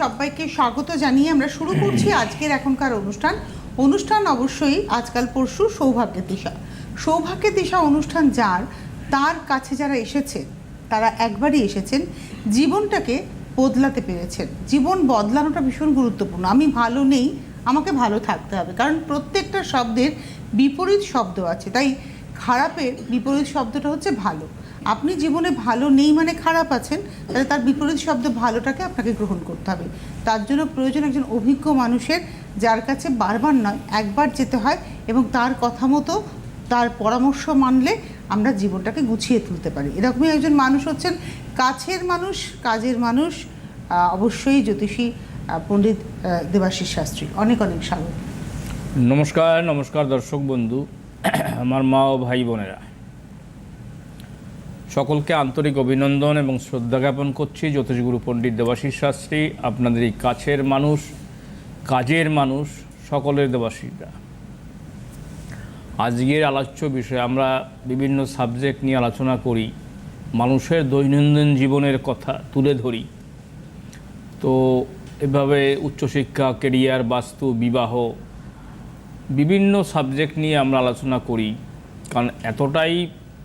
সবাইকে স্বাগত জানিয়ে আমরা শুরু করছি আজকের এখনকার অনুষ্ঠান। অনুষ্ঠান অবশ্যই আজকাল পরশু সৌভাগ্যের দিশা। সৌভাগ্যের দিশা অনুষ্ঠান যার, তার কাছে যারা এসেছেন তারা একবারই এসেছেন। জীবনটাকে বদলাতে পেরেছেন। জীবন বদলানোটা ভীষণ গুরুত্বপূর্ণ। আমি ভালো নেই, আমাকে ভালো থাকতে হবে। কারণ প্রত্যেকটা শব্দের বিপরীত শব্দ আছে। তাই খারাপের বিপরীত শব্দটা হচ্ছে ভালো। আপনি জীবনে ভালো নেই মানে খারাপ আছেন, তাহলে তার বিপরীত শব্দ ভালোটাকে আপনাকে গ্রহণ করতে হবে। তার জন্য প্রয়োজন একজন অভিজ্ঞ মানুষের, যার কাছে বারবার নয়, একবার যেতে হয় এবং তার কথা মতো তার পরামর্শ মানলে আমরা জীবনটাকে গুছিয়ে তুলতে পারি। এরকমই একজন মানুষ হচ্ছেন কাছের মানুষ, কাজের মানুষ অবশ্যই জ্যোতিষী পণ্ডিত দেবাশিস শাস্ত্রী। অনেক অনেক স্বাগত। নমস্কার নমস্কার দর্শক বন্ধু, আমার মা ও ভাই বোনেরা। সকলকে আন্তরিক অভিনন্দন এবং শ্রদ্ধা জ্ঞাপন করছি জ্যোতিষগুরু পণ্ডিত দেবাশীষ শাস্ত্রী, আপনাদের এই কাছের মানুষ, কাজের মানুষ, সকলের দেবাশিসরা। আজকের আলোচ্য বিষয়ে, আমরা বিভিন্ন সাবজেক্ট নিয়ে আলোচনা করি, মানুষের দৈনন্দিন জীবনের কথা তুলে ধরি। তো এভাবে উচ্চশিক্ষা কেরিয়ার বাস্তু, বিবাহ, বিভিন্ন সাবজেক্ট নিয়ে আমরা আলোচনা করি। কারণ এতটাই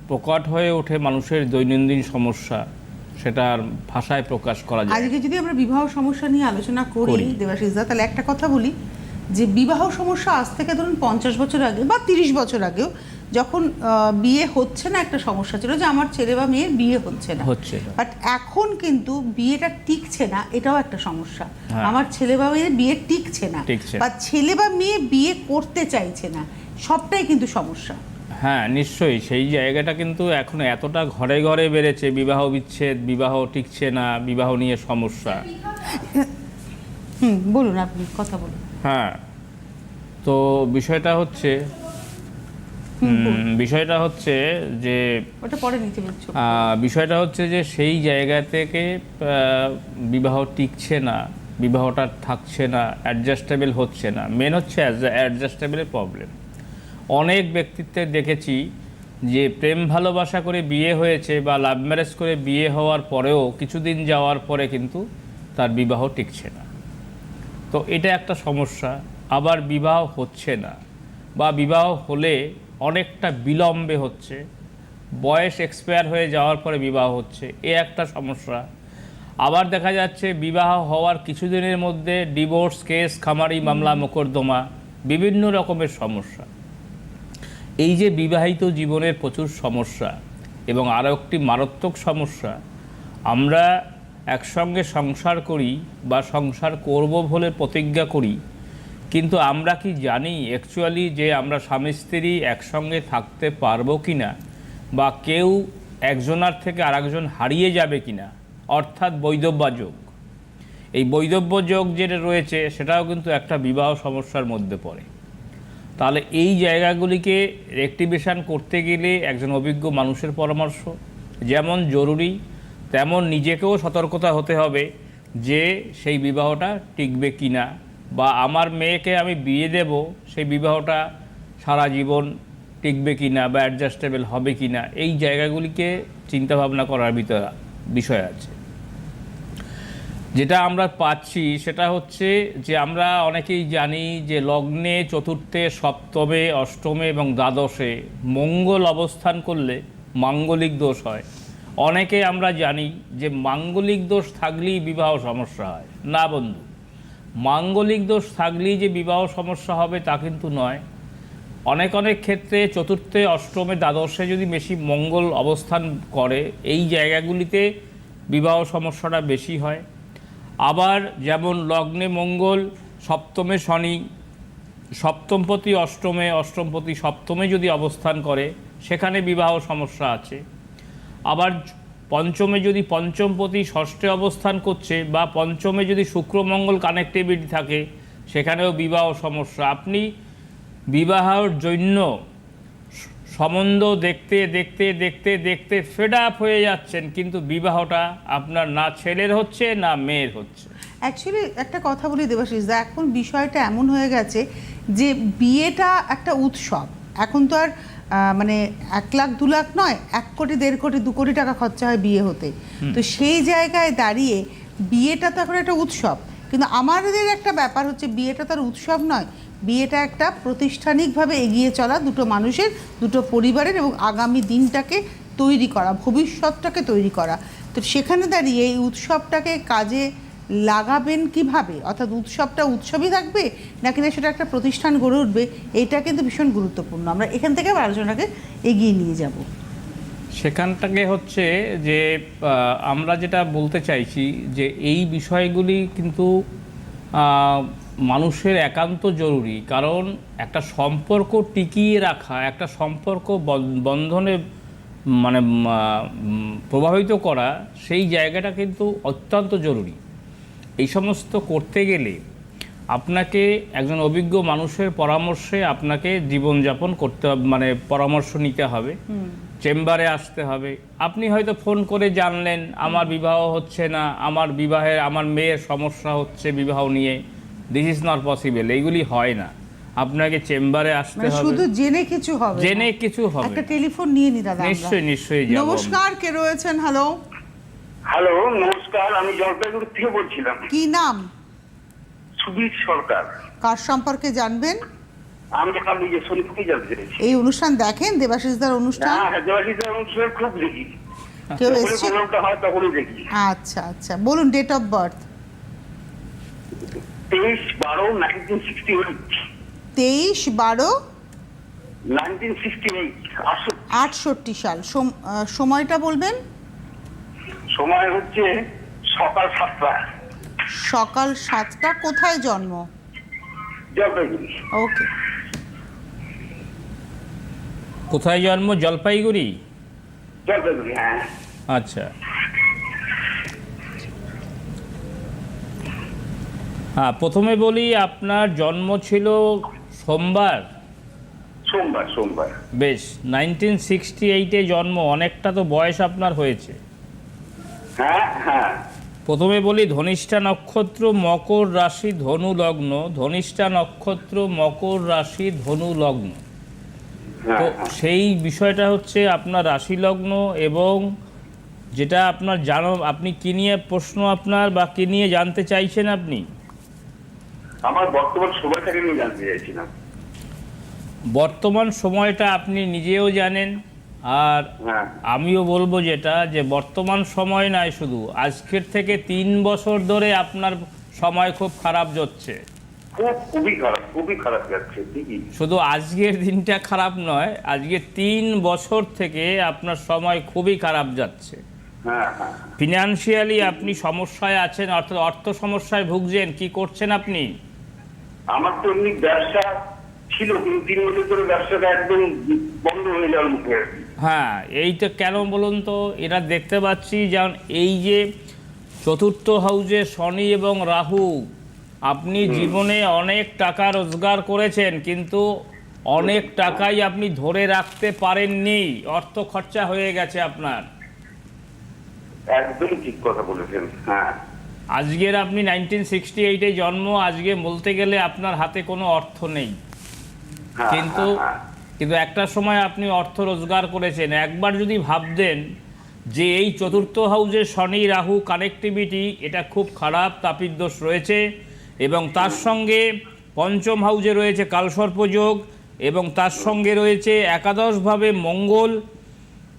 প্রকট হয়ে ওঠে মানুষের দৈনন্দিন সমস্যা সেটার ভাষায় প্রকাশ করা যায় আজকে যদি আমরা বিবাহ সমস্যা নিয়ে আলোচনা করি। দেবাশিসদা তাহলে একটা কথা বলি যে বিবাহ সমস্যা আজ থেকে ধরুন পঞ্চাশ বছর আগে বা তিরিশ বছর আগেও যখন বিয়ে হচ্ছে না একটা সমস্যা ছিল যে আমার ছেলে বা মেয়ের বিয়ে হচ্ছে না হচ্ছে বাট এখন কিন্তু বিয়েটা টিকছে না এটাও একটা সমস্যা হ্যাঁ। আমার ছেলে বা মেয়ের বিয়ে টিকছে না। বা ছেলে বা মেয়ে বিয়ে করতে চাইছে না সবটাই কিন্তু সমস্যা হ্যাঁ নিশ্চয়ই। সেই জায়গাটা কিন্তু এখন এতটা ঘরে ঘরে বেড়েছে বিবাহ বিচ্ছেদ বিবাহ টিকছে না বিবাহ নিয়ে সমস্যা। হুম বলুন আপনি কথা বলুন। হ্যাঁ তো বিষয়টা হচ্ছে বিষয়টা হচ্ছে যে ওটা পরে নিতে বিষয়টা হচ্ছে যে সেই জায়গা থেকে বিবাহ টিকছে না বিবাহটা থাকছে না অ্যাডজাস্টেবল হচ্ছে না। মেন হচ্ছে অ্যাডজাস্টেবলের প্রবলেম অনেক ব্যক্তিত্বে দেখেছি যে প্রেম ভালোবাসা করে বিয়ে হয়েছে বা লাভ ম্যারেজ করে বিয়ে হওয়ার পরেও কিছুদিন যাওয়ার পরে কিন্তু তার বিবাহ টিকছে না। তো এটা একটা সমস্যা আবার বিবাহ হচ্ছে না বা বিবাহ হলে অনেকটা বিলম্বে হচ্ছে বয়স এক্সপায়ার হয়ে যাওয়ার পরে বিবাহ হচ্ছে এ একটা সমস্যা। আবার দেখা যাচ্ছে বিবাহ হওয়ার কিছুদিনের মধ্যে ডিভোর্স কেস খামারি মামলা মোকদ্দমা বিভিন্ন রকমের সমস্যা। এই যে বিবাহিত জীবনের প্রচুর সমস্যা এবং আরও একটি মারাত্মক সমস্যা, আমরা একসঙ্গে সংসার করি বা সংসার করব বলে প্রতিজ্ঞা করি, কিন্তু আমরা কি জানি অ্যাকচুয়ালি যে আমরা স্বামী স্ত্রী একসঙ্গে থাকতে পারব কি না বা কেউ একজনার থেকে আরেকজন হারিয়ে যাবে কি না অর্থাৎ বৈধব্য যোগ। এই বৈধব্য যোগ যেটা রয়েছে সেটাও কিন্তু একটা বিবাহ সমস্যার মধ্যে পড়ে। তাহলে এই জায়গাগুলিকে রেক্টিভেশন করতে গেলে একজন অভিজ্ঞ মানুষের পরামর্শ যেমন জরুরি, তেমন নিজেকেও সতর্কতা হতে হবে যে সেই বিবাহটা টিকবে কি না বা আমার মেয়েকে আমি বিয়ে দেব, সেই বিবাহটা সারা জীবন টিকবে কি না বা অ্যাডজাস্টেবল হবে কি না এই জায়গাগুলিকে চিন্তাভাবনা করার বিষয় আছে। যেটা আমরা পাচ্ছি সেটা হচ্ছে যে আমরা অনেকেই জানি যে লগ্নে, চতুর্থে, সপ্তমে, অষ্টমে এবং দ্বাদশে মঙ্গল অবস্থান করলে মাঙ্গলিক দোষ হয়। অনেকে আমরা জানি যে মাঙ্গলিক দোষ থাকলেই বিবাহ সমস্যা হয়। না বন্ধু, মাঙ্গলিক দোষ থাকলেই যে বিবাহ সমস্যা হবে তা কিন্তু নয়। অনেক অনেক ক্ষেত্রে চতুর্থে, অষ্টমে, দ্বাদশে যদি বেশি মঙ্গল অবস্থান করে, এই জায়গাগুলিতে বিবাহ সমস্যাটা বেশি হয়। আবার যেমন লগ্নে মঙ্গল, সপ্তমে শনি, সপ্তমপতি অষ্টমে, অষ্টমপতি সপ্তমে যদি অবস্থান করে, সেখানে বিবাহ সমস্যা আছে। আবার পঞ্চমে যদি পঞ্চমপতি ষষ্ঠে অবস্থান করছে বা পঞ্চমে যদি শুক্রমঙ্গল কানেক্টিভিটি থাকে, সেখানেও বিবাহ সমস্যা। আপনি বিবাহর জন্য সম্বন্ধ দেখতে দেখতে দেখতে দেখতে ফেড আপ হয়ে যাচ্ছেন কিন্তু বিবাহটা আপনার না ছেলের হচ্ছে না মেয়ের হচ্ছে। অ্যাকচুয়ালি একটা কথা বলি দেবাশিস দা এখন বিষয়টা এমন হয়ে গেছে যে বিয়েটা একটা উৎসব। এখন তো আর মানে এক লাখ দু লাখ নয় এক কোটি দেড় কোটি দু কোটি টাকা খরচা হয় বিয়ে হতে। তো সেই জায়গায় দাঁড়িয়ে বিয়েটা তো এখন একটা উৎসব। কিন্তু আমাদের একটা ব্যাপার হচ্ছে বিয়েটা তার উৎসব নয় বিয়েটা একটা প্রতিষ্ঠানিকভাবে এগিয়ে চলা দুটো মানুষের, দুটো পরিবারের এবং আগামী দিনটাকে তৈরি করা, ভবিষ্যৎটাকে তৈরি করা। তো সেখানে দাঁড়িয়ে এই উৎসবটাকে কাজে লাগাবেন কীভাবে? অর্থাৎ উৎসবটা উৎসবই থাকবে নাকি না সেটা একটা প্রতিষ্ঠান গড়ে উঠবে? এটা কিন্তু ভীষণ গুরুত্বপূর্ণ। আমরা এখান থেকে আলোচনাকে এগিয়ে নিয়ে যাব। সেখানটাকে হচ্ছে যে আমরা যেটা বলতে চাইছি যে, এই বিষয়গুলি কিন্তু মানুষের একান্ত জরুরি কারণ একটা সম্পর্ক টিকিয়ে রাখা একটা সম্পর্ক বন- বন্ধনে মানে প্রভাবিত করা সেই জায়গাটা কিন্তু অত্যন্ত জরুরি। এই সমস্ত করতে গেলে আপনাকে একজন অভিজ্ঞ মানুষের পরামর্শে আপনাকে জীবনযাপন করতে মানে পরামর্শ নিতে হবে। চেম্বারে আসতে হবে। আপনি হয়তো ফোন করে জানলেন আমার বিবাহ হচ্ছে না আমার বিবাহের আমার মেয়ের সমস্যা হচ্ছে বিবাহ নিয়ে। দিস ইজ নট পসিবল এইগুলি হয় না। আপনাকে চেম্বারে আসতে মানে হবে। শুধু জেনে কিছু হবে জেনে কিছু হবে একটা টেলিফোন নিয়ে নি দাদা। নিশ্চয়ই নিশ্চয়ই যাব। নমস্কার কে রয়েছেন? হ্যালো হ্যালো নমস্কার আমি জলপাইগুড়ি থেকে বলছিলাম। কি নাম? সুবীর সরকার। কার সম্পর্কে জানবেন? আমি আমি যে শনিপুরকে জানতে চাইছি। এই অনুষ্ঠান দেখেন? দেবাশিসদার অনুষ্ঠান? হ্যাঁ হায়দ্রাবাদের অনুষ্ঠান খুব দেখি। কেউ এসছে? হয় তখনই দেখি। আচ্ছা আচ্ছা। বলুন ডেট অফ বার্থ তেইশ বারো নাইনটিন সিক্সটি এইট। তেইশ বারো নাইনটিন সিক্সটি এইট আটষট্টি। সাল। সময়টা বলবেন? সময় হচ্ছে সকাল সাতটা। সকাল সাতটা। কোথায় জন্ম? জলপাইগুড়ি। ওকে। কোথায় জন্ম? জলপাইগুড়ি? জলপাইগুড়ি হ্যাঁ। আচ্ছা। হ্যাঁ প্রথমে বলি আপনার জন্ম ছিল সোমবার। সোমবার সোমবার। বেশ নাইনটিন সিক্সটি এইটে জন্ম অনেকটা তো বয়স আপনার হয়েছে। হ্যাঁ হ্যাঁ। প্রথমে বলি ধনিষ্ঠা নক্ষত্র মকর রাশি ধনু লগ্ন। ধনিষ্ঠা নক্ষত্র মকর রাশি ধনু লগ্ন। হ্যাঁ তো হ্যাঁ। সেই বিষয়টা হচ্ছে আপনার রাশি লগ্ন এবং যেটা আপনার জানো আপনি কি নিয়ে প্রশ্ন আপনার বা কি নিয়ে জানতে চাইছেন আপনি? আমার বর্তমান সময়টাকে নিয়ে জানতে চাইছিলাম। বর্তমান সময়টা আপনি নিজেও জানেন আর হ্যাঁ। আমিও বলব যেটা যে বর্তমান সময় নয় শুধু আজকের থেকে তিন বছর ধরে আপনার সময় খুব খারাপ যাচ্ছে। শুধু আজকের দিনটা খারাপ নয় আজকে তিন বছর থেকে আপনার সময় খুবই খারাপ যাচ্ছে। হ্যাঁ হ্যাঁ। ফিনান্সিয়ালি আপনি সমস্যায় আছেন অর্থাৎ অর্থ সমস্যায় ভুগছেন কি করছেন আপনি? আমার তো এমনি ব্যবসা ছিল কিন্তু তিন বছর ধরে ব্যবসাটা একদম বন্ধ হয়ে যাওয়ার মুখে হ্যাঁ এইটা কেন বলুন তো? এরা দেখতে পাচ্ছি যেমন এই যে চতুর্থ হাউজে শনি এবং রাহু আপনি জীবনে অনেক টাকা রোজগার করেছেন কিন্তু অনেক টাকাই আপনি ধরে রাখতে পারেননি অর্থ খরচা হয়ে গেছে আপনার। একদম ঠিক কথা বলেছেন হ্যাঁ। আজকের আপনি নাইনটিন সিক্সটি এইটে জন্ম আজকে বলতে গেলে আপনার হাতে কোনো অর্থ নেই। হ্যাঁ, কিন্তু হ্যাঁ, কিন্তু একটা সময় আপনি অর্থ রোজগার করেছেন। একবার যদি ভাবতেন যে এই চতুর্থ হাউজে শনি রাহু কানেক্টিভিটি এটা খুব খারাপ তাপির দোষ রয়েছে এবং তার সঙ্গে পঞ্চম হাউজে রয়েছে কালসর্পযোগ এবং তার সঙ্গে রয়েছে একাদশভাবে মঙ্গল।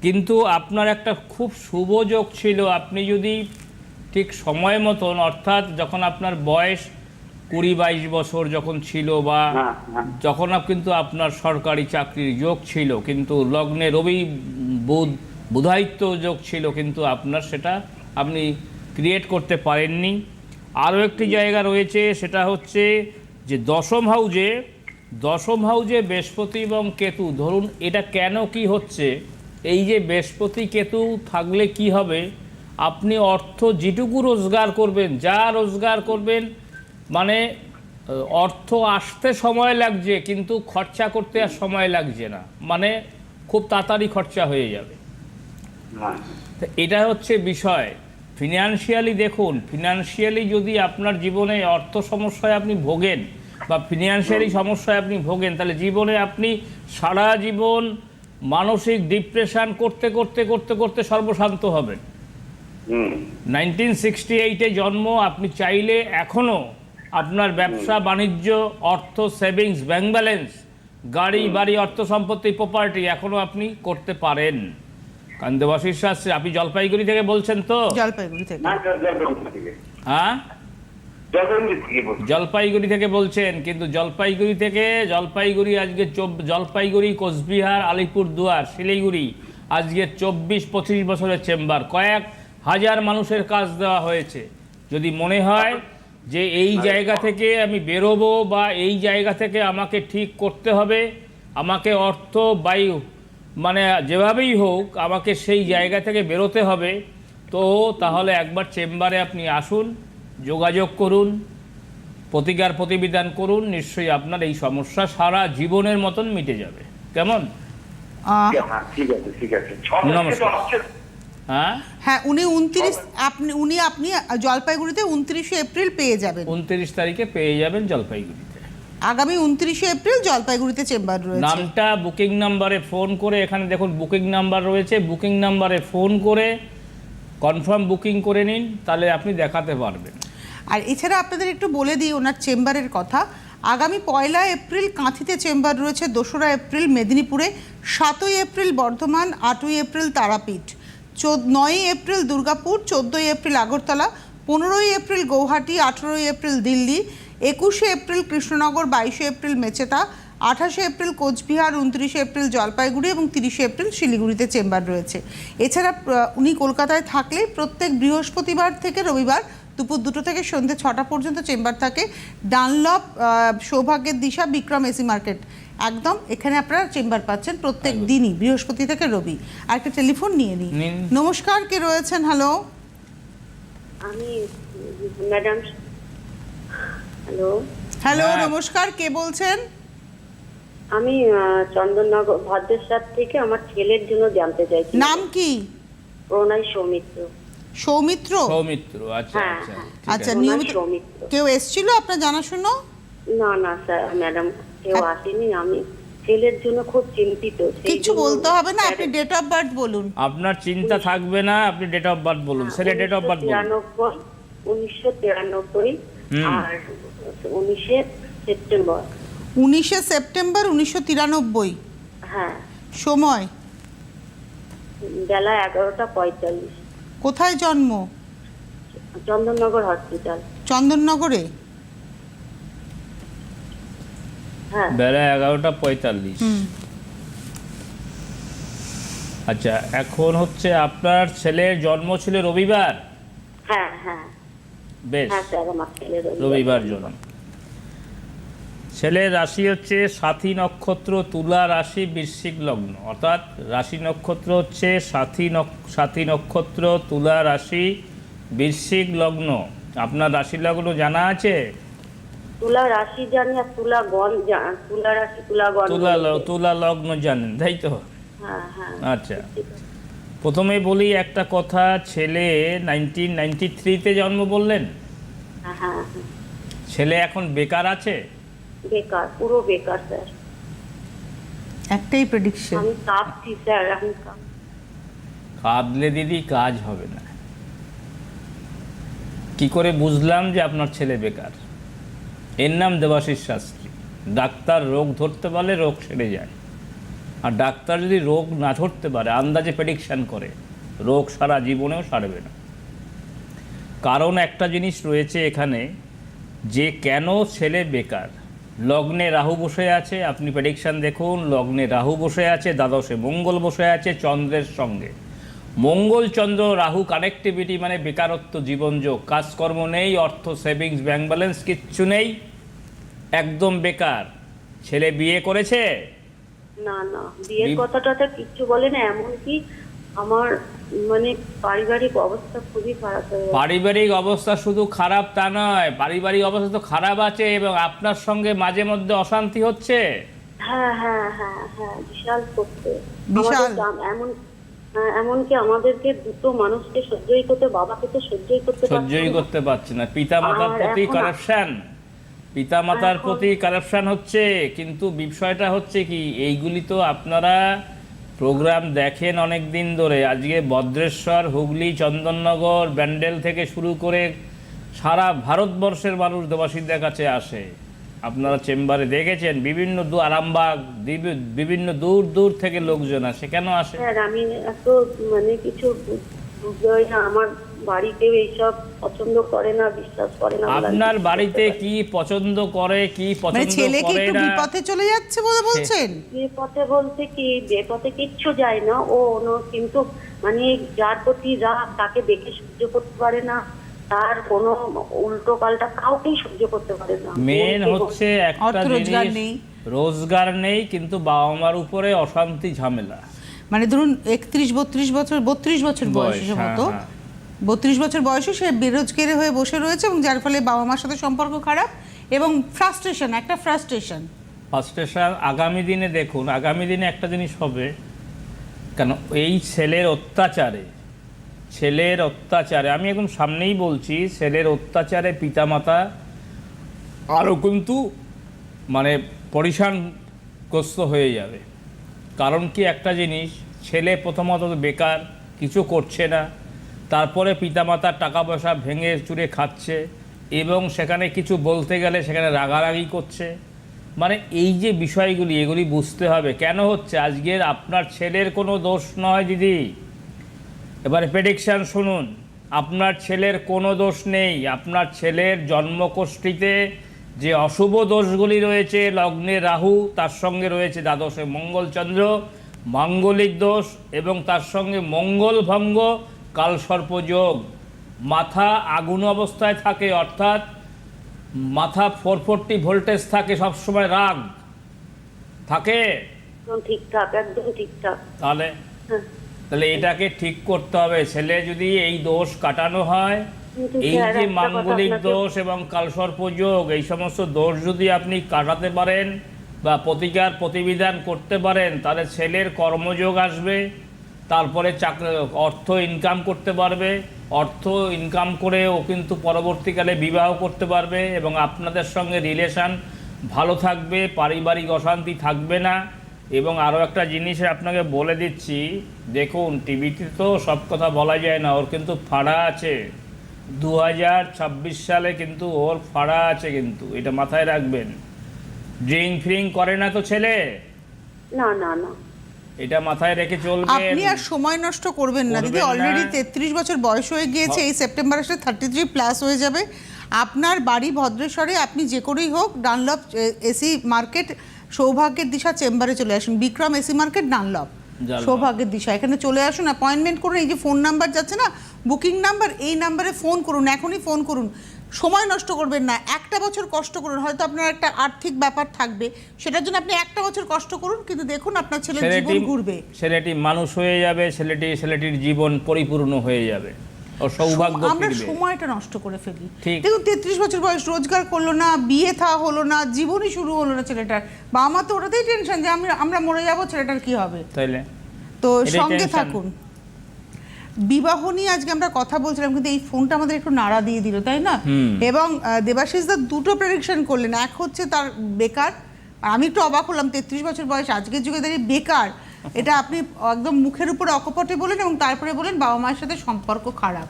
কিন্তু আপনার একটা খুব শুভ যোগ ছিল। আপনি যদি ঠিক সময় মতন অর্থাৎ যখন আপনার বয়স কুড়ি বাইশ বছর যখন ছিল বা হ্যাঁ, হ্যাঁ। যখন কিন্তু আপনার সরকারি চাকরির যোগ ছিল কিন্তু লগ্নে রবি বুধ বুধায়িত্ব যোগ ছিল কিন্তু আপনার সেটা আপনি ক্রিয়েট করতে পারেননি। আরও একটি জায়গা রয়েছে সেটা হচ্ছে যে দশম হাউজে দশম হাউজে বৃহস্পতি এবং কেতু ধরুন এটা কেন কি হচ্ছে? এই যে বৃহস্পতি কেতু থাকলে কি হবে? আপনি অর্থ যেটুকু রোজগার করবেন যা রোজগার করবেন মানে অর্থ আসতে সময় লাগছে কিন্তু খরচা করতে আর সময় লাগছে না। মানে খুব তাড়াতাড়ি খরচা হয়ে যাবে। তো এটা হচ্ছে বিষয়। ফিনান্সিয়ালি দেখুন ফিনান্সিয়ালি যদি আপনার জীবনে অর্থ সমস্যায় আপনি ভোগেন বা ফিনান্সিয়ালি সমস্যায় আপনি ভোগেন তাহলে জীবনে আপনি সারা জীবন মানসিক ডিপ্রেশান করতে করতে করতে করতে সর্বশান্ত হবেন। নাইনটিন সিক্সটি এইটে জন্ম আপনি চাইলে এখনও আপনার ব্যবসা বাণিজ্য অর্থ সেভিংস ব্যাংক ব্যালেন্স গাড়ি বাড়ি অর্থ সম্পত্তি প্রপার্টি এখনও আপনি করতে পারেন। কারণ দেবাশিস শাস্ত্রী আপনি জলপাইগুড়ি থেকে বলছেন তো? জলপাইগুড়ি থেকে। না জলপাইগুড়ি থেকে। হ্যাঁ? জলপাইগুড়ি থেকে বলছি জলপাইগুড়ি থেকে বলছেন কিন্তু জলপাইগুড়ি থেকে জলপাইগুড়ি আজকে জলপাইগুড়ি কোচবিহার আলিপুরদুয়ার শিলিগুড়ি আজকে চব্বিশ পঁচিশ বছরের চেম্বার। কয়েক হাজার মানুষের কাজ দেওয়া হয়েছে। যদি মনে হয় যে এই জায়গা থেকে আমি বেরোবো বা এই জায়গা থেকে আমাকে ঠিক করতে হবে আমাকে অর্থ বায়ু মানে যেভাবেই হোক আমাকে সেই জায়গা থেকে বেরোতে হবে তো তাহলে একবার চেম্বারে আপনি আসুন যোগাযোগ করুন প্রতিকার প্রতিবিধান করুন নিশ্চয়ই আপনার এই সমস্যা সারা জীবনের মতন মিটে যাবে। কেমন? হ্যাঁ ঠিক আছে ঠিক আছে। নমস্কার। হ্যাঁ? হ্যাঁ উনি উনত্রিশ আপনি উনি আপনি জলপাইগুড়িতে উনত্রিশে এপ্রিল পেয়ে যাবেন। উনত্রিশ তারিখে পেয়ে যাবেন জলপাইগুড়িতে। আগামী উনত্রিশে এপ্রিল জলপাইগুড়িতে চেম্বার রয়েছে। নামটা বুকিং নাম্বারে ফোন করে এখানে দেখুন বুকিং নাম্বার রয়েছে বুকিং নাম্বারে ফোন করে কনফার্ম বুকিং করে নিন তাহলে আপনি দেখাতে পারবেন। আর এছাড়া আপনাদের একটু বলে দিই ওনার চেম্বারের কথা আগামী পয়লা এপ্রিল কাঁথিতে চেম্বার রয়েছে দোসরা এপ্রিল মেদিনীপুরে সাতই এপ্রিল বর্ধমান আটই এপ্রিল তারাপীঠ। নয়ই এপ্রিল দুর্গাপুর, চোদ্দোই এপ্রিল আগরতলা, পনেরোই এপ্রিল গৌহাটি, আঠেরোই এপ্রিল দিল্লি, একুশে এপ্রিল কৃষ্ণনগর, বাইশে এপ্রিল মেচেতা, আঠাশে এপ্রিল কোচবিহার, উনত্রিশে এপ্রিল জলপাইগুড়ি এবং তিরিশে এপ্রিল শিলিগুড়িতে চেম্বার রয়েছে। এছাড়া উনি কলকাতায় থাকলে প্রত্যেক বৃহস্পতিবার থেকে রবিবার দুপুর দুটো থেকে সন্ধ্যে ছটা পর্যন্ত চেম্বার থাকে। ডানলপ সৌভাগ্যের দিশা, বিক্রম এসি মার্কেট। একদম এখানে আপনারা চেম্বার পাচ্ছেন প্রত্যেক দিনই বৃহস্পতি থেকে রবি। আর একটা টেলিফোন নিয়ে নিই নমস্কার কে রয়েছেন? হ্যালো আমি ম্যাডাম হ্যালো হ্যালো হ্যাঁ। নমস্কার কে বলছেন? আমি আহ, চন্দননগর ভদ্রেশ্বর থেকে আমার ছেলের জন্য জানতে চাইছি। নাম কি? প্রণয় সৌমিত্র। সৌমিত্র? সৌমিত্র আচ্ছা হ্যাঁ, আচ্ছা হ্যাঁ। আচ্ছা। নিয়মিত কেউ এসছিল আপনার জানাশুনো? না না স্যার ম্যাডাম কেউ আচ্ছা। আসেনি আমি ছেলের জন্য খুব চিন্তিত কিছু বলতে হবে না আপনি ডেট অফ বার্থ বলুন। আপনার চিন্তা থাকবে না আপনি ডেট অফ বার্থ বলুন। ছেলে ডেট অফ বার্থ বলুন। উনিশশো তিরানব্বই। আর উনিশে সেপ্টেম্বর। উনিশে সেপ্টেম্বর উনিশশো তিরানব্বই। হ্যাঁ। সময়? বেলা এগারোটা পঁয়তাল্লিশ। কোথায় জন্ম? চন্দননগর হসপিটাল। চন্দননগরে হ্যাঁ বেলা এগারোটা পঁয়তাল্লিশ। আচ্ছা এখন হচ্ছে আপনার ছেলের জন্ম ছিল রবিবার? হ্যাঁ হ্যাঁ। বেশ। হ্যাঁ স্যার আমার ছেলের রবিবার। জন্ম ছেলের রাশি হচ্ছে সাথী নক্ষত্র তুলা রাশি বৃশ্চিক লগ্ন। অর্থাৎ রাশি নক্ষত্র হচ্ছে সাথী সাথী নক্ষত্র তুলা রাশি বৃশ্চিক লগ্ন। আপনার রাশি লগ্ন জানা আছে? তুলা রাশি জানি আর তুলা গণ তুলা রাশি তুলা গণ তুলা তুলা লগ্ন জানেন তাই তো? হ্যাঁ হ্যাঁ। আচ্ছা। প্রথমে বলি একটা কথা ছেলে নাইনটিন নাইনটি থ্রিতে জন্ম বললেন? হ্যাঁ। ছেলে এখন বেকার আছে? বেকার পুরো বেকার স্যার। একটাই প্রেডিকশন আমি কাঁপছি স্যার আমি কাঁদলে দিদি কাজ হবে না। কি করে বুঝলাম যে আপনার ছেলে বেকার? এর নাম দেবাশিস শাস্ত্রী। ডাক্তার রোগ ধরতে পারলে রোগ সেরে যায়। আর ডাক্তার যদি রোগ না ধরতে পারে, আন্দাজে প্রেডিকশান করে, রোগ সারা জীবনেও সারবে না। কারণ একটা জিনিস রয়েছে এখানে, যে কেন ছেলে বেকার? লগ্নে রাহু বসে আছে, আপনি প্রেডিকশান দেখুন, লগ্নে রাহু বসে আছে, দ্বাদশে মঙ্গল বসে আছে, চন্দ্রের সঙ্গে। মঙ্গল চন্দ্র রাহু কানেক্টিভিটি মানে বেকারত্ব জীবনযোগ কাজকর্ম নেই অর্থ সেভিংস ব্যাংক ব্যালেন্স কিচ্ছু নেই একদম বেকার। ছেলে বিয়ে করেছে? না না বিয়ের কথাটাতে কিচ্ছু বলে না এমনকি আমার মানে পারিবারিক অবস্থা খুবই খারাপ পারিবারিক অবস্থা শুধু খারাপ তা নয় পারিবারিক অবস্থা তো খারাপ আছে এবং আপনার সঙ্গে মাঝে মধ্যে অশান্তি হচ্ছে? হ্যাঁ হ্যাঁ হ্যাঁ হ্যাঁ বিশাল করতে বিশাল। এমন হ্যাঁ, এমনকি আমাদেরকে দুটো মানুষকে সহ্যই করতে বাবাকে তো সহ্যই করতে পারছি সহ্যই করতে পারছে না। পিতা মাতার প্রতি কারাপশন পিতা মাতার প্রতি কারাপশন হচ্ছে কিন্তু বিষয়টা হচ্ছে কি এইগুলি তো আপনারা প্রোগ্রাম দেখেন অনেক দিন ধরে। আজকে ভদ্রেশ্বর হুগলি চন্দননগর ব্যান্ডেল থেকে শুরু করে সারা ভারতবর্ষের মানুষ দেবাসীদের কাছে আসে। আপনারা চেম্বারে দেখেছেন বিভিন্ন দূর আরামবাগ বিভিন্ন দূর দূর থেকে লোকজন আসে। কেন আসে? স্যার আমি এত মানে কিছু বুঝতে না। আমার বাড়িতে এইসব পছন্দ করে না বিশ্বাস করে না। আপনার বাড়িতে কি পছন্দ করে কি মানে পছন্দ ছেলে কি একটু বিপথে চলে যাচ্ছে বলে বলছেন? না। যে পথে বলতে কি? যে পথে কিচ্ছু যায় না। ও কিন্তু মানে যার প্রতি রাগ তাকে দেখে সহ্য করতে পারে না। তার কোনো উল্টো পাল্টা কাউকেই সহ্য করতে পারে না মেন হচ্ছে একটা রোজগার নেই। রোজগার নেই কিন্তু বাবা মার উপরে অশান্তি ঝামেলা মানে ধরুন একত্রিশ বত্রিশ বছর বত্রিশ বছর বয়সে হ্যাঁ, মতো হ্যাঁ। বত্রিশ বছর বয়সে সে বেরোজগারে হয়ে বসে রয়েছে এবং যার ফলে বাবা মার সাথে সম্পর্ক খারাপ এবং ফ্রাস্ট্রেশন একটা ফ্রাস্ট্রেশন ফার্স্টেশন আগামী দিনে দেখুন আগামী দিনে একটা জিনিস হবে কেন এই ছেলের অত্যাচারে ছেলের অত্যাচারে, আমি একদম সামনেই বলছি, ছেলের অত্যাচারে পিতামাতা আরও কিন্তু মানে পরিশানগ্রস্ত হয়ে যাবে। কারণ কি একটা জিনিস, ছেলে প্রথমত বেকার, কিছু করছে না, তারপরে পিতামাতার টাকা পয়সা ভেঙে চুরে খাচ্ছে এবং সেখানে কিছু বলতে গেলে সেখানে রাগারাগি করছে। মানে এই যে বিষয়গুলি, এগুলি বুঝতে হবে। কেন হচ্ছে? আজকের আপনার ছেলের কোনো দোষ নয়, দিদি। এবারে প্রেডিকশান শুনুন। আপনার ছেলের কোনো দোষ নেই। আপনার ছেলের জন্মকোষ্ঠীতে যে অশুভ দোষগুলি রয়েছে লগ্নে রাহু তার সঙ্গে রয়েছে দ্বাদশে মঙ্গলচন্দ্র মাঙ্গলিক দোষ এবং তার সঙ্গে মঙ্গল ভঙ্গ কালসর্পযোগ মাথা আগুন অবস্থায় থাকে অর্থাৎ মাথা ফোর ফোরটি ভোল্টেজ থাকে সবসময় রাগ। থাকে? ঠিকঠাক একদম ঠিকঠাক। তাহলে? হ্যাঁ। তাহলে এটাকে ঠিক করতে হবে। ছেলে যদি এই দোষ কাটানো হয় এই যে মাঙ্গলিক দোষ এবং কালসর্প যোগ এই সমস্ত দোষ যদি আপনি কাটাতে পারেন বা প্রতিকার প্রতিবিধান করতে পারেন তাহলে ছেলের কর্মযোগ আসবে তারপরে চাকরি অর্থ ইনকাম করতে পারবে। অর্থ ইনকাম করে ও কিন্তু পরবর্তীকালে বিবাহ করতে পারবে এবং আপনাদের সঙ্গে রিলেশন ভালো থাকবে পারিবারিক অশান্তি থাকবে না। এবং আরও একটা জিনিস আপনাকে বলে দিচ্ছি দেখুন টিভিতে তো সব কথা বলা যায় না ওর কিন্তু ফাড়া আছে। দু হাজার ছাব্বিশ সালে কিন্তু ওর ফাড়া আছে কিন্তু এটা মাথায় রাখবেন। ড্রিঙ্ক ফ্রিং করে না তো ছেলে? না না না। এটা মাথায় রেখে চলবে আপনি আর সময় নষ্ট করবেন না দিদি অলরেডি তেত্রিশ বছর বয়স হয়ে গিয়েছে এই সেপ্টেম্বর আসলে থার্টি থ্রি প্লাস হয়ে যাবে। আপনার বাড়ি ভদ্রেশ্বরে আপনি যে করেই হোক ডানলপ এসি মার্কেট সৌভাগ্যের দিশা চেম্বারে চলে আসুন। Vikram AC market Dunlop. সৌভাগ্যের দিশা। এখানে চলে আসুন অ্যাপয়েন্টমেন্ট করুন। এই যে ফোন নাম্বার যাচ্ছে না বুকিং নাম্বার এই নাম্বারে ফোন করুন এখনই ফোন করুন। সময় নষ্ট করবেন না একটা বছর কষ্ট করুন। হয়তো আপনার একটা আর্থিক ব্যাপার থাকবে সেটার জন্য আপনি একটা বছর কষ্ট করুন কিন্তু দেখুন আপনার ছেলের ছেলেটি জীবন ঘুরবে। ছেলেটি মানুষ হয়ে যাবে ছেলেটি ছেলেটির জীবন পরিপূর্ণ হয়ে যাবে। সৌভাগ্য আমরা সময়টা নষ্ট করে ফেলি। দেখুন তেত্রিশ বছর বয়স রোজগার করল না বিয়ে থা হলো না জীবনই শুরু হলো না ছেলেটার। বাবা মা তো ওটাতেই টেনশন যে আমরা আমরা মরে যাব ছেলেটার কি হবে? তাইলে? তো সঙ্গে থাকুন। বিবাহ নিয়ে আজকে আমরা কথা বলছিলাম কিন্তু এই ফোনটা আমাদের একটু নাড়া দিয়ে দিল তাই না? এবং দেবাশিস দা দুটো প্রেডিকশন করলেন। এক হচ্ছে তার বেকার আমি একটু অবাক হলাম তেত্রিশ বছর বয়স আজকের যুগে দাঁড়িয়ে বেকার। এটা আপনি একদম মুখের উপরে অকপটে বলেন এবং তারপরে বলেন বাবা মায়ের সাথে সম্পর্ক খারাপ।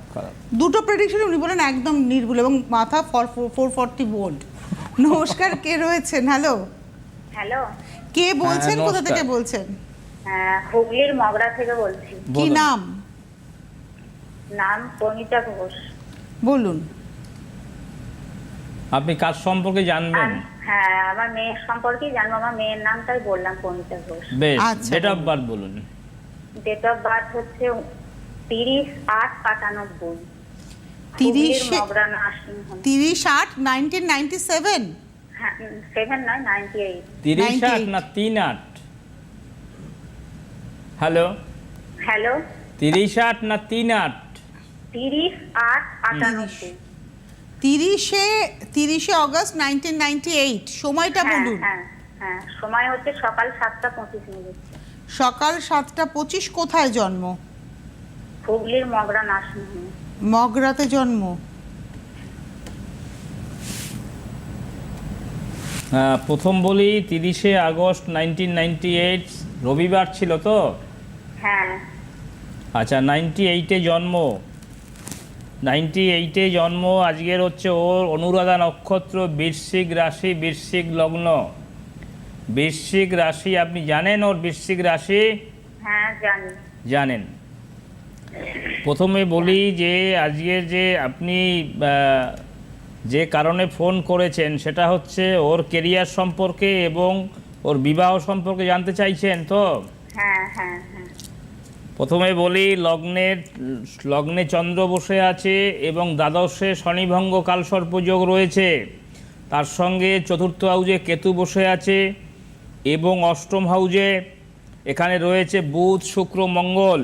দুটো প্রেডিকশন উনি বলেন একদম নির্ভুল এবং মাথা ফর ফোর ফর্টি ভোল্ট নমস্কার কে রয়েছেন? হ্যালো হ্যালো কে বলছেন? কোথা থেকে বলছেন? হ্যাঁ হুগলির মগরা থেকে বলছি। কি নাম? নাম পমিতা ঘোষ। বলুন। আপনি কাজ সম্পর্কে জানবেন? হ্যাঁ আমার মেয়ের সম্পর্কে জানব আমার মেয়ের নামটাই বললাম পমিতা ঘোষ। বেশ আচ্ছা, ডেট অফ বার্থ বলুন। ডেট অফ বার্থ হচ্ছে তিরিশ আট আটানব্বই। তিরিশে আট নাইনটিন নাইনটি সেভেন? হ্যাঁ সেভেন নয় নাইনটি এইট। তিরিশ আট 98 না তিন আট? হ্যালো? হ্যালো? তিরিশ আট না তিন আট? তিরিশ আট আটানব্বই। তিরিশে তিরিশে অগস্ট নাইনটিন নাইনটি এইট সময়টা হ্যাঁ বলুন। হ্যাঁ হ্যাঁ সময় হচ্ছে সকাল সাতটা পঁচিশ মিনিট। সকাল সাতটা পঁচিশ কোথায় জন্ম? হুগলির মগরা নার্সিং হোম মগরাতে জন্ম। হ্যাঁ, প্রথম বলি তিরিশে আগস্ট নাইনটিন নাইনটি এইট রবিবার ছিল তো? হ্যাঁ। আচ্ছা নাইনটি এইটে জন্ম। নাইনটি এইটে জন্ম আজকের হচ্ছে ওর অনুরাধা নক্ষত্র বৃশ্চিক রাশি বৃশ্চিক লগ্ন। বৃশ্চিক রাশি আপনি জানেন ওর বৃশ্চিক রাশি? হ্যাঁ জানি। জানেন। প্রথমে বলি যে আজকের যে আপনি যে কারণে ফোন করেছেন সেটা হচ্ছে ওর কেরিয়ার সম্পর্কে এবং ওর বিবাহ সম্পর্কে জানতে চাইছেন তো? হ্যাঁ হ্যাঁ হ্যাঁ। প্রথমে বলি লগ্নের লগ্নে চন্দ্র বসে আছে এবং দ্বাদশে শনিভঙ্গ কালসর্পযোগ রয়েছে। তার সঙ্গে চতুর্থ হাউজে কেতু বসে আছে এবং অষ্টম হাউজে এখানে রয়েছে বুধ, শুক্র, মঙ্গল।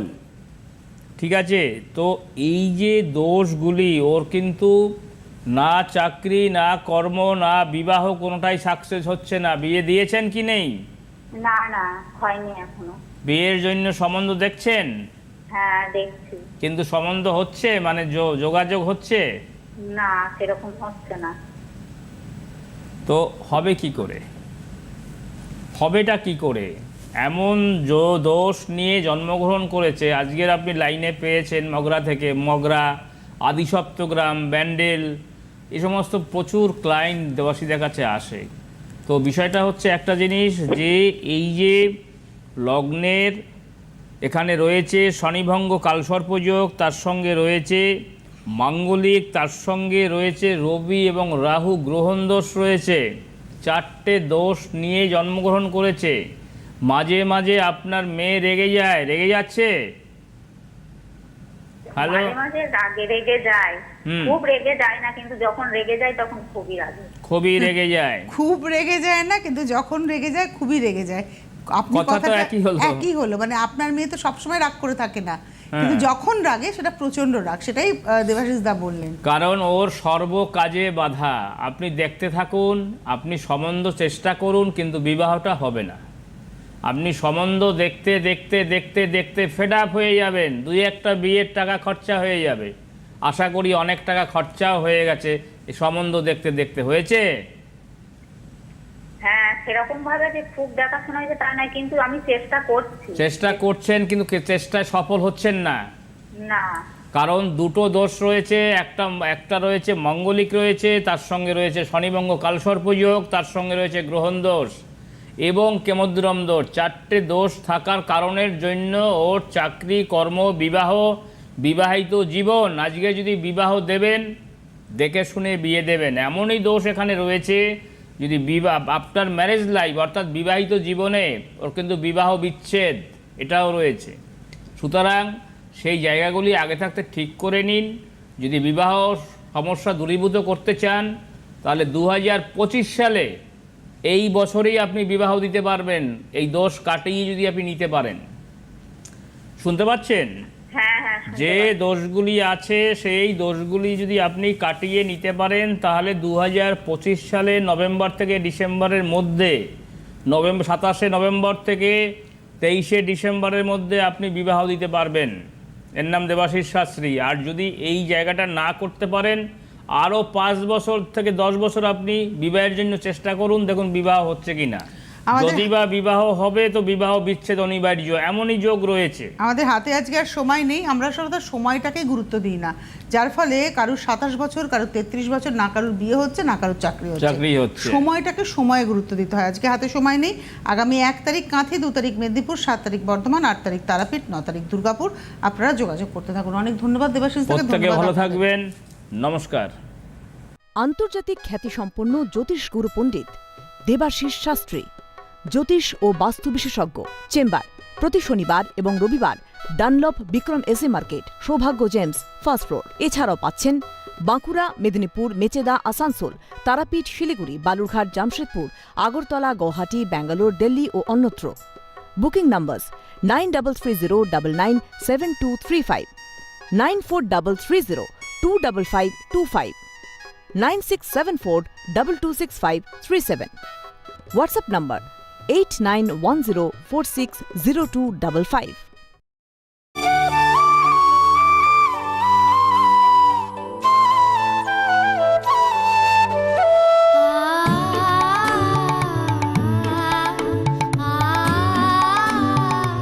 ঠিক আছে? তো এই যে দোষগুলি, ওর কিন্তু না চাকরি, না কর্ম, না বিবাহ কোনোটাই সাকসেস হচ্ছে না। বিয়ে দিয়েছেন কি নেই? না না, হয়নি এখনও। বিয়ের জন্য সম্বন্ধ দেখছেন? হ্যাঁ দেখছি। কিন্তু সম্বন্ধ হচ্ছে? মানে যোগাযোগ হচ্ছে? না সেরকম হচ্ছে না। তো হবে কি করে? হবেটা কি করে? এমন যো দোষ নিয়ে জন্মগ্রহণ করেছে আজকের আপনি লাইনে পেয়েছেন মগরা থেকে। মগরা আদিসপ্তগ্রাম ব্যান্ডেল এই সমস্ত প্রচুর ক্লায়েন্ট দেবাসীদের কাছে আসে। তো বিষয়টা হচ্ছে একটা জিনিস যে এই যে লগ্নের এখানে রয়েছে শনিভঙ্গ কালসর্পযোগ তার সঙ্গে রয়েছে মাঙ্গলিক তার সঙ্গে রয়েছে রবি এবং রাহু গ্রহণ দোষ রয়েছে। চারটে দোষ নিয়ে জন্মগ্রহণ করেছে। মাঝে মাঝে আপনার মেয়ে রেগে যায় রেগে যাচ্ছে? হ্যালো মাঝে মাঝে রাগে রেগে যায়। খুব রেগে যায় না কিন্তু যখন রেগে যায় তখন খুবই রাগে। খুবই রেগে যায়। খুব রেগে যায় না কিন্তু যখন রেগে যায় খুবই রেগে যায়। আপনি কথাটা একই হলো। একই হলো। মানে আপনার মেয়ে তো সবসময় রাগ করে থাকে না। কিন্তু হ্যাঁ। যখন রাগে সেটা প্রচণ্ড রাগ। সেটাই দেবাশিস দা বললেন। কারণ ওর সর্ব কাজে বাধা। আপনি দেখতে থাকুন আপনি সম্বন্ধ চেষ্টা করুন কিন্তু বিবাহটা হবে না। আপনি সম্বন্ধ দেখতে দেখতে দেখতে দেখতে ফেড আপ হয়ে যাবেন। দুই একটা বিয়ের টাকা খরচা হয়ে যাবে। আশা করি অনেক টাকা খরচাও হয়ে গেছে। এই সম্বন্ধ দেখতে দেখতে হয়েছে? হ্যাঁ সেরকম ভাবে যে খুব দেখাশোনা হয়েছে তা নয় কিন্তু আমি চেষ্টা করছি। চেষ্টা করছেন কিন্তু চেষ্টায় সফল হচ্ছেন না। না। কারণ দুটো দোষ রয়েছে একটা একটা রয়েছে মঙ্গলিক রয়েছে তার সঙ্গে রয়েছে শনিবঙ্গ কালসর্পযোগ তার সঙ্গে রয়েছে গ্রহণ দোষ এবং কেমদ্রম দোষ। চারটে দোষ থাকার কারণের জন্য ওর চাকরি কর্ম বিবাহ বিবাহিত জীবন। আজকে যদি বিবাহ দেবেন দেখে শুনে বিয়ে দেবেন। এমনই দোষ এখানে রয়েছে যদি বিবাহ আফটার ম্যারেজ লাইফ অর্থাৎ বিবাহিত জীবনে ওর কিন্তু বিবাহ বিচ্ছেদ, এটাও রয়েছে। সুতরাং সেই জায়গাগুলি আগে থাকতে ঠিক করে নিন। যদি বিবাহ সমস্যা দূরীভূত করতে চান, তাহলে দু হাজার পঁচিশ সালে এই বছরেই আপনি বিবাহ দিতে পারবেন। এই দোষ কাটিয়ে যদি আপনি নিতে পারেন। শুনতে পাচ্ছেন? যে দোষগুলি আছে সেই দোষগুলি যদি আপনি কাটিয়ে নিতে পারেন তাহলে দু হাজার পঁচিশ সালে নভেম্বর থেকে ডিসেম্বরের মধ্যে নভেম্বর সাতাশে নভেম্বর থেকে তেইশে ডিসেম্বরের মধ্যে আপনি বিবাহ দিতে পারবেন। এর নাম দেবাশিস শাস্ত্রী। আর যদি এই জায়গাটা না করতে পারেন আরও পাঁচ বছর থেকে দশ বছর আপনি বিবাহের জন্য চেষ্টা করুন দেখুন বিবাহ হচ্ছে কি না যদি বা বিবাহ হবে তো বিবাহ বিচ্ছেদ অনিবার্য এমনই যোগ রয়েছে। আমাদের হাতে আজকে আর সময় নেই আমরা সাধারণত সময়টাকে গুরুত্ব দিই না। যার ফলে কারুর সাতাশ বছর কারুর তেত্রিশ বছর না কারুর বিয়ে হচ্ছে না কারুর চাকরি হচ্ছে। চাকরি হচ্ছে। সময়টাকে সময়ে গুরুত্ব দিতে হয়। আজকে হাতে সময় নেই। আগামী এক তারিখ কাঁথি দু তারিখ মেদিনীপুর সাত তারিখ বর্ধমান আট তারিখ তারাপীঠ ন তারিখ দুর্গাপুর। আপনারা যোগাযোগ করতে থাকুন। অনেক ধন্যবাদ দেবাশিস ভালো থাকবেন। নমস্কার। আন্তর্জাতিক খ্যাতিসম্পন্ন জ্যোতিষ গুরু পণ্ডিত দেবাশিস শাস্ত্রী। জ্যোতিষ ও বাস্তু বিশেষজ্ঞ, চেম্বার, প্রতি শনিবার এবং রবিবার Dunlop Vikram SA market, Soubhagya gems, first floor এছাড়াও পাচ্ছেন বাঁকুড়া, মেদিনীপুর, মেচেদা, আসানসোল, তারাপীঠ, শিলিগুড়ি, বালুরঘাট, জামশেদপুর, আগরতলা, গৌহাটি, ব্যাঙ্গালোর, দিল্লি ও অন্যত্র booking number nine double three zero double nine seven two three five, nine four double three zero two double five two five 9674 226537. WhatsApp number 8910460255.